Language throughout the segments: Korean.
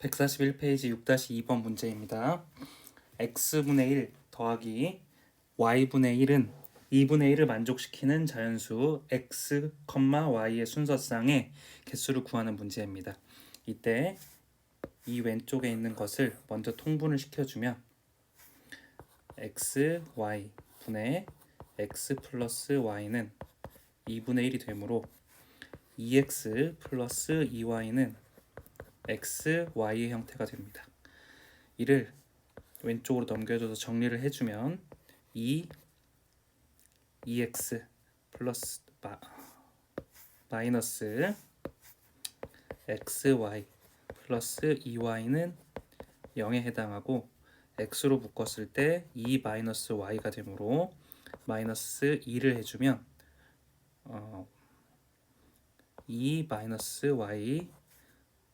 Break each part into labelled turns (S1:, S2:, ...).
S1: 141페이지 6-2번 문제입니다. x분의 1 더하기 y분의 1은 2분의 1을 만족시키는 자연수 x, y의 순서상의 개수를 구하는 문제입니다. 이때 이 왼쪽에 있는 것을 먼저 통분을 시켜주면 x, y 분의 x 플러스 y는 2분의 1이 되므로 2x 플러스 2y는 x, y의 형태가 됩니다. 이를 왼쪽으로 넘겨줘서 정리를 해주면 2 2x 플러스 마, 마이너스 xy 플러스 2y는 0에 해당하고 x로 묶었을 때 2 마이너스 y가 되므로 마이너스 2를 해주면 어, 2 마이너스 y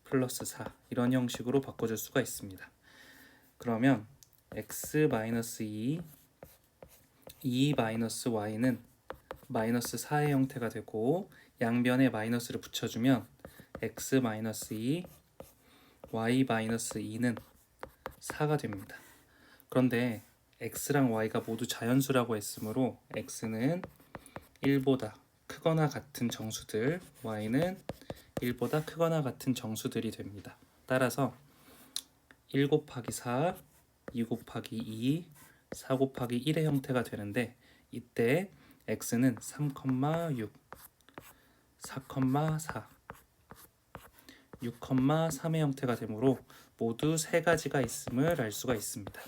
S1: 플러스 4 이런 형식으로 바꿔줄 수가 있습니다. 그러면 x 마이너스 2 2 마이너스 y는 마이너스 4의 형태가 되고 양변에 마이너스를 붙여주면 x 마이너스 2 y 마이너스 2는 4가 됩니다. 그런데 x랑 y가 모두 자연수라고 했으므로 x는 1보다 크거나 같은 정수들, y는 1보다 크거나 같은 정수들이 됩니다. 따라서 1 곱하기 4, 2 곱하기 2, 4 곱하기 1의 형태가 되는데 이때 x는 3,6, 4,4, 6,3의 형태가 되므로 모두 세 가지가 있음을 알 수가 있습니다.